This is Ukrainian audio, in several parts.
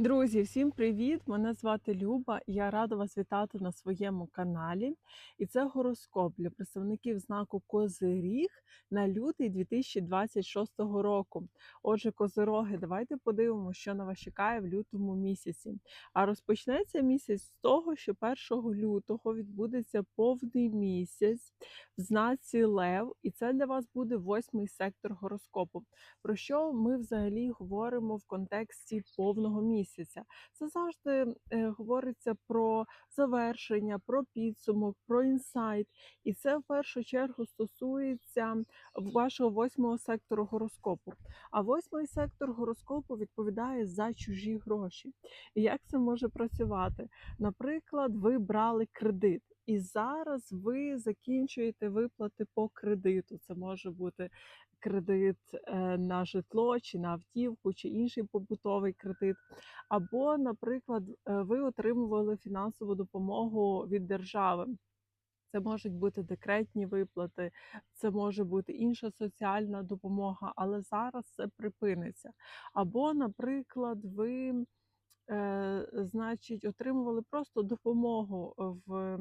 Друзі, всім привіт! Мене звати Люба. і Я рада вас вітати на своєму каналі. І це гороскоп для представників знаку Козиріг на лютий 2026 року. Отже, козироги, давайте подивимося, що на вас чекає в лютому місяці. А розпочнеться місяць з того, що 1 лютого відбудеться повний місяць в знаці Лев, і це для вас буде восьмий сектор гороскопу. Про що ми взагалі говоримо в контексті повного місяця? Це завжди е, говориться про завершення, про підсумок, про інсайт. І це в першу чергу стосується вашого восьмого сектору гороскопу. А восьмий сектор гороскопу відповідає за чужі гроші. І як це може працювати? Наприклад, ви брали кредит. І зараз ви закінчуєте виплати по кредиту. Це може бути кредит е, на житло, чи на автівку, чи інший побутовий кредит. Або, наприклад, е, ви отримували фінансову допомогу від держави. Це можуть бути декретні виплати, це може бути інша соціальна допомога, але зараз це припиниться. Або, наприклад, ви, е, значить, отримували просто допомогу в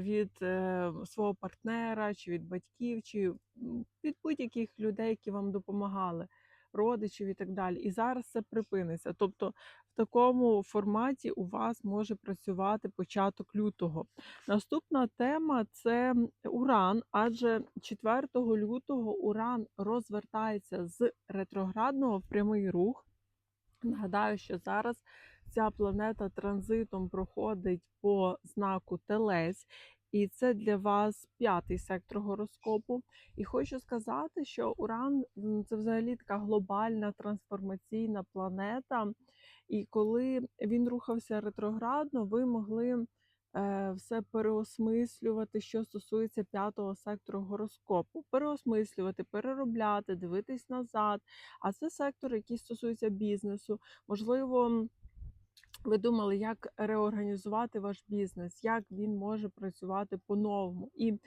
від е, свого партнера, чи від батьків, чи від будь-яких людей, які вам допомагали, родичів і так далі. І зараз це припиниться. Тобто в такому форматі у вас може працювати початок лютого. Наступна тема це Уран, адже 4 лютого Уран розвертається з ретроградного в прямий рух. Нагадаю, що зараз ця планета транзитом проходить по знаку Телець, і це для вас п'ятий сектор гороскопу. І хочу сказати, що Уран це взагалі така глобальна трансформаційна планета. І коли він рухався ретроградно, ви могли все переосмислювати, що стосується п'ятого сектору гороскопу. Переосмислювати, переробляти, дивитись назад. А це сектор, який стосується бізнесу. Можливо, ви думали, як реорганізувати ваш бізнес, як він може працювати по-новому. І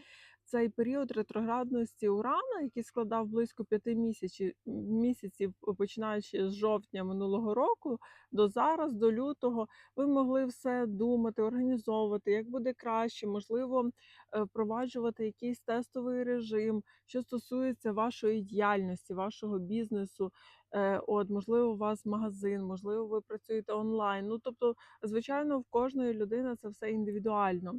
цей період ретроградності Урана, який складав близько п'яти місяців, місяців, починаючи з жовтня минулого року до зараз, до лютого, ви могли все думати, організовувати, як буде краще, можливо, е, впроваджувати якийсь тестовий режим, що стосується вашої діяльності, вашого бізнесу. Е, от, можливо, у вас магазин, можливо, ви працюєте онлайн. Ну, тобто, звичайно, в кожної людини це все індивідуально.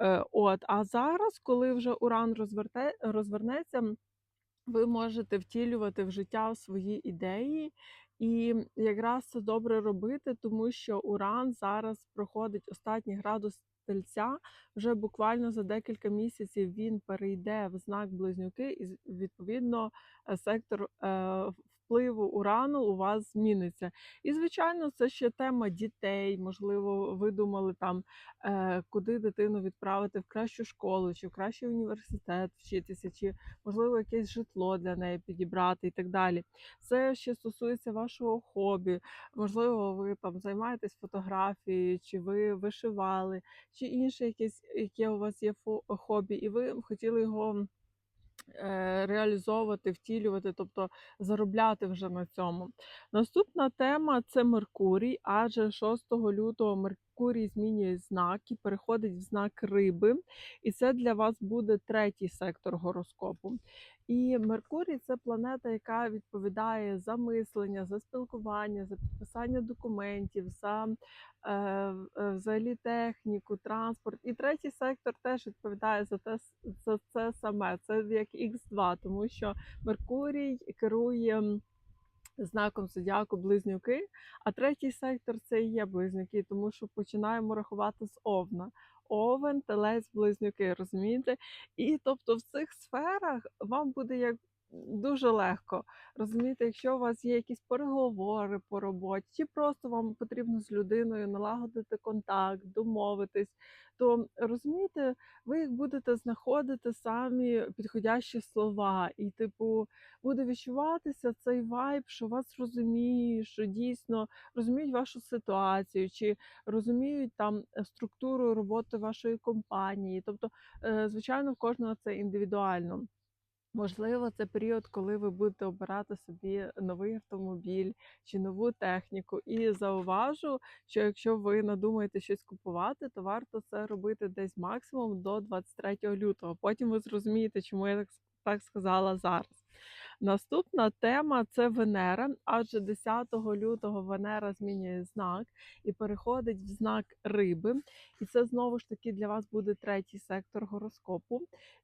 Е, от, а зараз, коли вже уран розверте, розвернеться, ви можете втілювати в життя свої ідеї, і якраз це добре робити, тому що уран зараз проходить останній градус тельця. Вже буквально за декілька місяців він перейде в знак близнюки, і відповідно е, сектор впливу урану у вас зміниться. І, звичайно, це ще тема дітей. Можливо, ви думали там, е, куди дитину відправити в кращу школу, чи в кращий університет вчитися, чи можливо якесь житло для неї підібрати і так далі. Це ще стосується вашого хобі. Можливо, ви там займаєтесь фотографією, чи ви вишивали, чи інше якесь, яке у вас є хобі, і ви хотіли його. Е, реалізовувати, втілювати, тобто заробляти вже на цьому. Наступна тема це Меркурій, адже 6 лютого Меркурій змінює знак і переходить в знак риби, і це для вас буде третій сектор гороскопу. І Меркурій це планета, яка відповідає за мислення, за спілкування, за підписання документів, за е, взагалі техніку, транспорт. І третій сектор теж відповідає за те за це саме. Це як Х2, тому що Меркурій керує. Знаком зодіаку близнюки, а третій сектор це і є близнюки, тому що починаємо рахувати з овна овен, телець, близнюки, розумієте? І тобто в цих сферах вам буде як дуже легко. Розумієте, якщо у вас є якісь переговори по роботі, чи просто вам потрібно з людиною налагодити контакт, домовитись, то розумієте, ви їх будете знаходити самі підходящі слова, і, типу, буде відчуватися цей вайб, що вас розуміють, що дійсно розуміють вашу ситуацію, чи розуміють там структуру роботи вашої компанії. Тобто, е, звичайно, в кожного це індивідуально. Можливо, це період, коли ви будете обирати собі новий автомобіль чи нову техніку. І зауважу, що якщо ви надумаєте щось купувати, то варто це робити десь максимум до 23 лютого. Потім ви зрозумієте, чому я так, так сказала зараз. Наступна тема це Венера, адже 10 лютого Венера змінює знак і переходить в знак риби. І це знову ж таки для вас буде третій сектор гороскопу.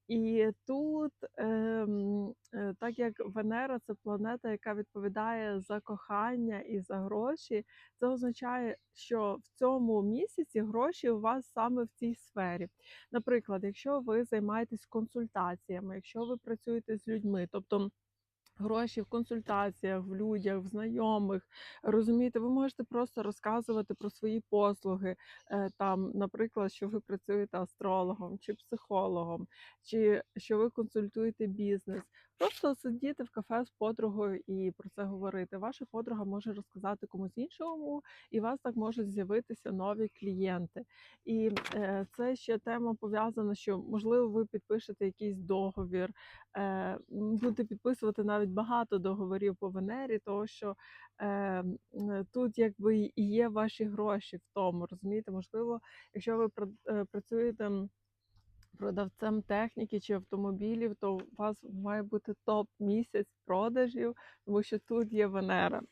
І тут, ем, е, так як Венера це планета, яка відповідає за кохання і за гроші, це означає, що в цьому місяці гроші у вас саме в цій сфері. Наприклад, якщо ви займаєтесь консультаціями, якщо ви працюєте з людьми, тобто Гроші в консультаціях, в людях, в знайомих. Розумієте, ви можете просто розказувати про свої послуги. Е, там, наприклад, що ви працюєте астрологом чи психологом, чи що ви консультуєте бізнес. Просто сидіти в кафе з подругою і про це говорити. Ваша подруга може розказати комусь іншому, і у вас так можуть з'явитися нові клієнти. І е, це ще тема пов'язана, що можливо ви підпишете якийсь договір е, будете підписувати навіть багато договорів по Венері, тому що е, тут якби і є ваші гроші в тому, розумієте? Можливо, якщо ви е, працюєте продавцем техніки чи автомобілів, то у вас має бути топ місяць продажів, тому що тут є Венера.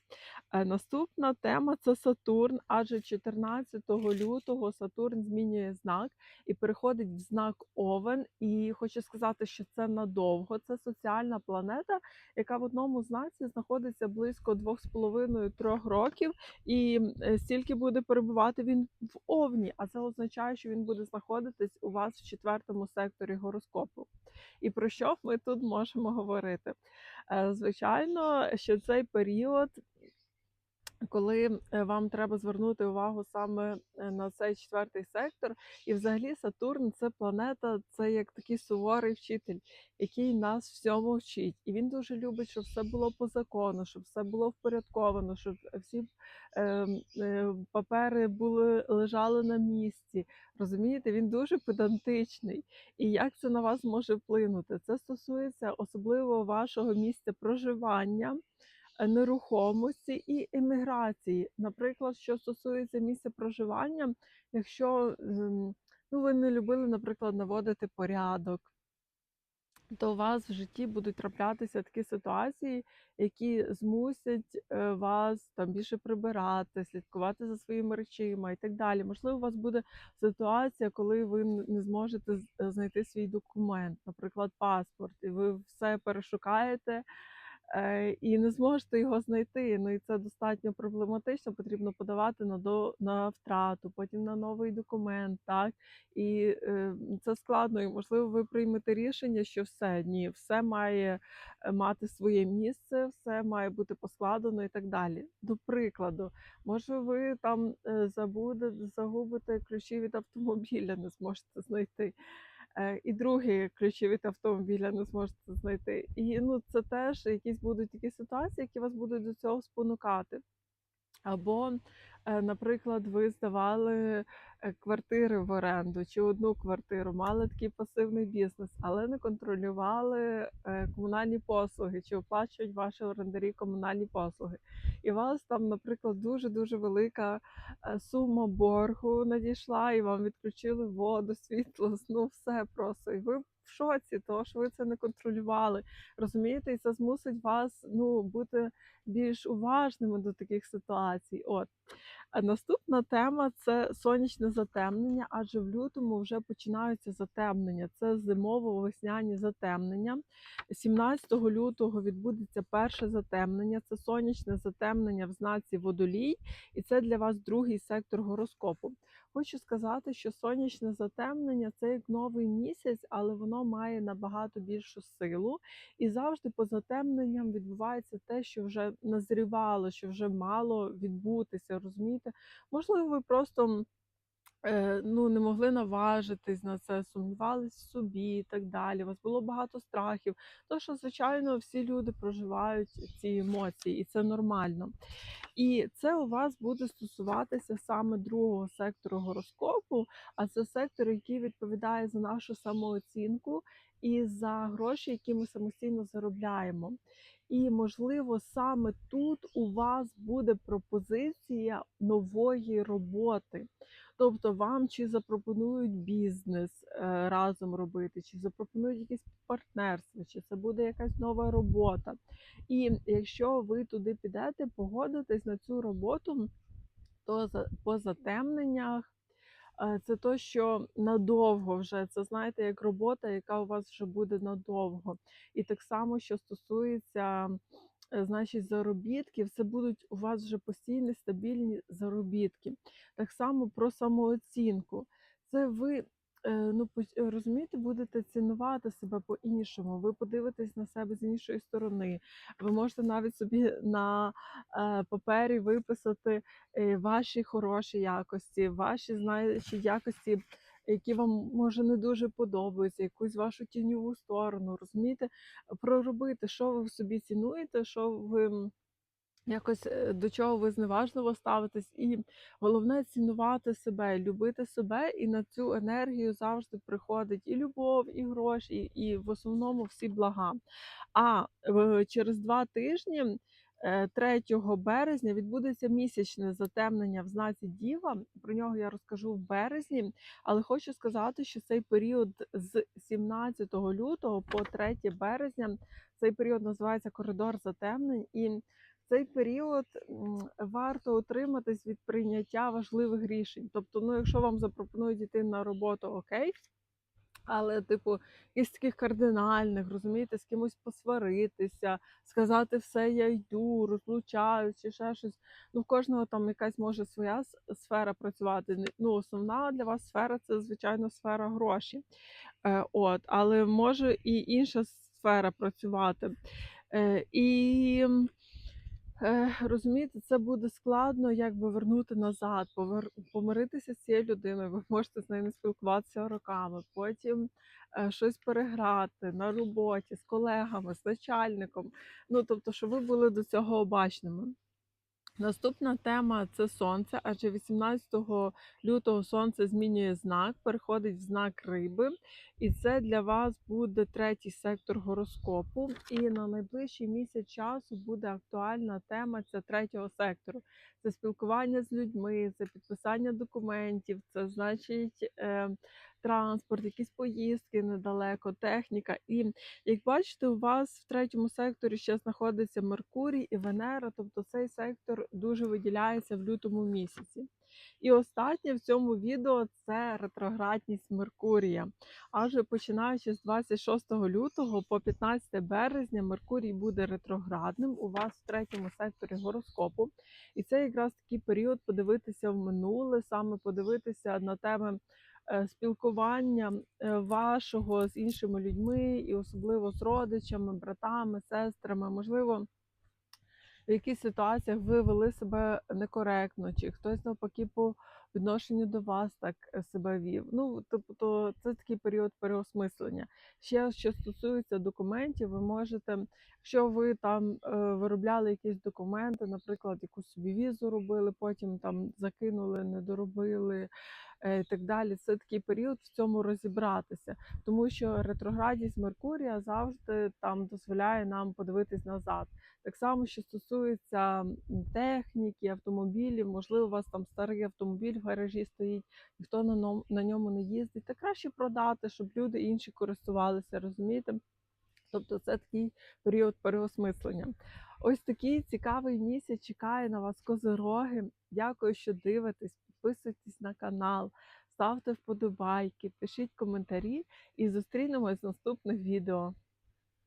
Е, Наступна тема це Сатурн, адже 14 лютого Сатурн змінює знак і переходить в знак Овен. І хочу сказати, що це надовго. Це соціальна планета, яка в одному знаці знаходиться близько 2,5-3 років, і е, стільки буде перебувати він в Овні. А це означає, що він буде знаходитись у вас в четвертому секторі гороскопу. І про що ми тут можемо говорити? Е, Звичайно, що цей період коли е, вам треба звернути увагу саме е, на цей четвертий сектор, і взагалі Сатурн це планета, це як такий суворий вчитель, який нас всьому вчить. І він дуже любить, щоб все було по закону, щоб все було впорядковано, щоб всі е, е, папери були лежали на місці. Розумієте, він дуже педантичний. І як це на вас може вплинути? Це стосується особливо вашого місця проживання нерухомості і еміграції. Наприклад, що стосується місця проживання, якщо ем, ну, ви не любили, наприклад, наводити порядок, то у вас в житті будуть траплятися такі ситуації, які змусять е, вас там більше прибирати, слідкувати за своїми речима і так далі. Можливо, у вас буде ситуація, коли ви не зможете знайти свій документ, наприклад, паспорт, і ви все перешукаєте і не зможете його знайти. Ну і це достатньо проблематично. Потрібно подавати на до на втрату, потім на новий документ. Так і е, це складно. І можливо, ви приймете рішення, що все ні, все має е, мати своє місце, все має бути поскладено і так далі. До прикладу, може, ви там е, забудете, загубите ключі від автомобіля, не зможете знайти. Е, і другі ключі від автомобіля не зможете знайти. І ну це теж якісь будуть такі ситуації, які вас будуть до цього спонукати. Або, наприклад, ви здавали е, квартири в оренду чи одну квартиру, мали такий пасивний бізнес, але не контролювали е, комунальні послуги, чи оплачують ваші орендарі комунальні послуги. І у вас там, наприклад, дуже-дуже велика е, сума боргу надійшла, і вам відключили воду, світло, ну все просто. І ви в шоці, тому що ви це не контролювали. Розумієте, і це змусить вас ну, бути більш уважними до таких ситуацій. От. Наступна тема це сонячне затемнення, адже в лютому вже починаються затемнення. Це зимово-весняні затемнення. 17 лютого відбудеться перше затемнення, це сонячне затемнення в знаці водолій, і це для вас другий сектор гороскопу. Хочу сказати, що сонячне затемнення це як новий місяць, але воно має набагато більшу силу. І завжди по затемненням відбувається те, що вже назрівало, що вже мало відбутися. Розумієте? Можливо, ви просто Е, ну, не могли наважитись на це, сумнівались в собі і так далі. У вас було багато страхів. То, що, звичайно, всі люди проживають ці емоції, і це нормально. І це у вас буде стосуватися саме другого сектору гороскопу, а це сектор, який відповідає за нашу самооцінку і за гроші, які ми самостійно заробляємо. І, можливо, саме тут у вас буде пропозиція нової роботи. Тобто вам чи запропонують бізнес е, разом робити, чи запропонують якесь партнерство, чи це буде якась нова робота. І якщо ви туди підете, погодитесь на цю роботу, то по затемненнях це то, що надовго вже. Це знаєте, як робота, яка у вас вже буде надовго. І так само, що стосується е, значить, заробітків, це будуть у вас вже постійні стабільні заробітки. Так само про самооцінку. Це ви. Е, Ну, поч- розумієте, будете цінувати себе по-іншому. Ви подивитесь на себе з іншої сторони. Ви можете навіть собі на е, папері виписати е, ваші хороші якості, ваші знаючі якості, які вам може не дуже подобаються, якусь вашу тіньову сторону. Розумієте, проробити, що ви в собі цінуєте, що ви. Якось е, до чого ви зневажливо ставитесь, і головне цінувати себе, любити себе, і на цю енергію завжди приходить і любов, і гроші, і, в основному всі блага. А е, через два тижні, е, 3 березня, відбудеться місячне затемнення в знаці Діва. Про нього я розкажу в березні, але хочу сказати, що цей період з 17 лютого по 3 березня цей період називається коридор затемнень. І цей період варто утриматись від прийняття важливих рішень. Тобто, ну, якщо вам запропонують йти на роботу, окей. Але, типу, із таких кардинальних, розумієте, з кимось посваритися, сказати все, я йду, розлучаюсь, чи ще щось. Ну, в кожного там якась може своя сфера працювати. Ну, основна для вас сфера це, звичайно, сфера гроші. Е, от, але може і інша сфера працювати. Е, і розумієте, це буде складно якби вернути назад, повер... помиритися з цією людиною. Ви можете з нею не спілкуватися роками, потім е, щось переграти на роботі з колегами, з начальником. Ну тобто, що ви були до цього обачними. Наступна тема це сонце, адже 18 лютого сонце змінює знак, переходить в знак риби, і це для вас буде третій сектор гороскопу. І на найближчий місяць часу буде актуальна тема ця третього сектору. Це спілкування з людьми, це підписання документів, це значить е, транспорт, якісь поїздки недалеко, техніка. І як бачите, у вас в третьому секторі ще знаходиться Меркурій і Венера, тобто цей сектор дуже виділяється в лютому місяці. І останнє в цьому відео це ретроградність Меркурія. Адже починаючи з 26 лютого по 15 березня Меркурій буде ретроградним у вас в третьому секторі гороскопу. І це якраз такий період подивитися в минуле, саме подивитися на теми спілкування е, вашого з іншими людьми, і особливо з родичами, братами, сестрами. Можливо, в яких ситуаціях ви вели себе некоректно, чи хтось навпаки по відношенню до вас так е, себе вів. Ну, тобто, це такий період переосмислення. Ще що стосується документів, ви можете, якщо ви там е, виробляли якісь документи, наприклад, якусь собі візу робили, потім там закинули, не доробили. Е, І так далі, це такий період в цьому розібратися, тому що ретроградність Меркурія завжди там дозволяє нам подивитись назад. Так само, що стосується техніки, автомобілів, можливо, у вас там старий автомобіль в гаражі стоїть, ніхто на ньому, не їздить. Та краще продати, щоб люди інші користувалися, розумієте? Тобто це такий період переосмислення. Ось такий цікавий місяць чекає на вас козироги. Дякую, що дивитесь. Підписуйтесь на канал, ставте вподобайки, пишіть коментарі і зустрінемось в наступних відео.